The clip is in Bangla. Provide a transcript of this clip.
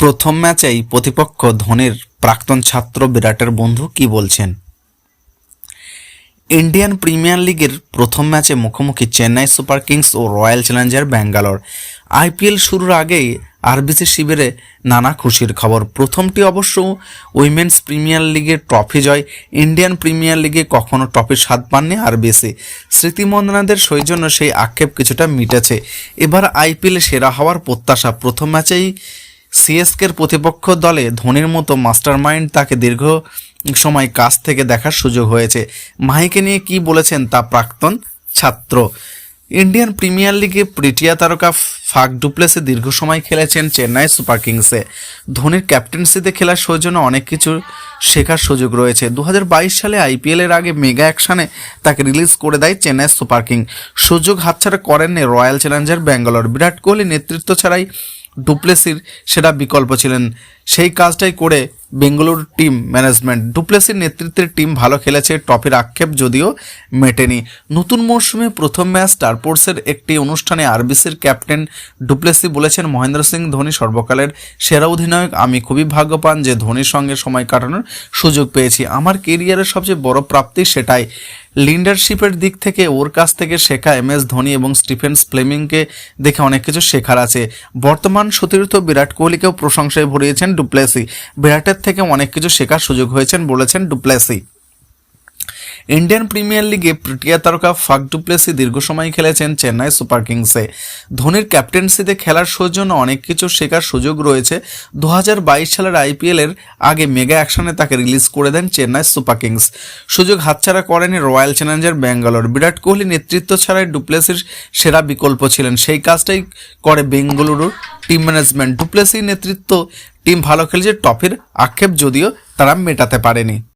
প্রথম ম্যাচেই প্রতিপক্ষ ধোনির প্রাক্তন ছাত্র বিরাটের বন্ধু কি বলছেন? ইন্ডিয়ান প্রিমিয়ার লিগের প্রথম ম্যাচে মুখোমুখি চেন্নাই সুপার কিংস ও রয়্যাল চ্যালেঞ্জার ব্যাঙ্গালোর। আইপিএল শুরুর আগেই আরবিসি শিবিরে নানা খুশির খবর। প্রথমটি অবশ্য উইমেন্স প্রিমিয়ার লিগের ট্রফি জয়। ইন্ডিয়ান প্রিমিয়ার লিগে কখনো ট্রফির স্বাদ পাননি আরবিসি। স্মৃতিমন্দনাদের সৌজন্য সেই আক্ষেপ কিছুটা মিটেছে। এবার আইপিএলে সেরা হওয়ার প্রত্যাশা প্রথম ম্যাচেই সিএসকের প্রতিপক্ষ দলে ধোনির মতো মাস্টারমাইন্ড তাকে দীর্ঘ সময় কাছ থেকে দেখার সুযোগ হয়েছে। মাহিকে নিয়ে কি বলেছেন তা প্রাক্তন ছাত্র। ইন্ডিয়ান প্রিমিয়ার লিগে প্রিটিয়া তারকা ফাক ডুপ্লেসে দীর্ঘ সময় খেলেছেন চেন্নাই সুপার কিংসে। ধোনির ক্যাপ্টেন্সিতে খেলার সৌজন্য অনেক কিছু শেখার সুযোগ রয়েছে। দু হাজার বাইশ সালে আইপিএল এর আগে মেগা অ্যাকশনে তাকে রিলিজ করে দেয় চেন্নাই সুপার কিং। সুযোগ হাতছাড়া করেননি রয়্যাল চ্যালেঞ্জার ব্যাঙ্গালোর। বিরাট কোহলি নেতৃত্ব ছাড়াই ডুপ্লেসির সেরা বিকল্প ছিলেন। সেই কাজটাই করে বেঙ্গালুরু টিম ম্যানেজমেন্ট ডুপ্লেসির নেতৃত্বের টিম ভালো খেলেছে ট্রফির আক্ষেপ যদিও মেটেনি। নতুন মরশুমে প্রথম ম্যাচ স্টারপোর্টসের একটি অনুষ্ঠানে আরবিসির ক্যাপ্টেন ডুপ্লেসি বলেছেন, মহেন্দ্র সিং ধোনি সর্বকালের সেরা অধিনায়ক। আমি খুবই ভাগ্যবান যে ধোনির সঙ্গে সময় কাটানোর সুযোগ পেয়েছি। আমার কেরিয়ারের সবচেয়ে বড় প্রাপ্তি সেটাই। লিডারশিপের দিক থেকে ওর কাছ থেকে শেখা এম এস ধোনি এবং স্টিফেন স্প্লেমিংকে দেখে অনেক কিছু শেখার আছে। বর্তমান সতীর্থ বিরাট কোহলিকেও প্রশংসায় ভরিয়েছেন ডুপ্লেসি। বিরাটের থেকে অনেক কিছু শেখার সুযোগ হয়েছেন বলেছেন ডুপ্লেসি। ইন্ডিয়ান প্রিমিয়ার লিগে প্রিটিয়া তারকা ফাক ডুপ্লেসি দীর্ঘ সময় খেলেছেন চেন্নাই সুপার কিংসে। ধোনির ক্যাপ্টেন্সিতে খেলার সৌজন্য অনেক কিছু শেখার সুযোগ রয়েছে। দু হাজার বাইশ সালের আইপিএলের আগে মেগা অ্যাকশনে তাকে রিলিজ করে দেন চেন্নাই সুপার কিংস। সুযোগ হাতছাড়া করেনি রয়্যাল চ্যালেঞ্জার ব্যাঙ্গালোর। বিরাট কোহলি নেতৃত্ব ছাড়াই ডুপ্লেসির সেরা বিকল্প ছিলেন। সেই কাজটাই করে বেঙ্গালুরু টিম ম্যানেজমেন্ট। ডুপ্লেসির নেতৃত্ব টিম ভালো খেলেছে টপের আক্ষেপ যদিও তারা মেটাতে পারেনি।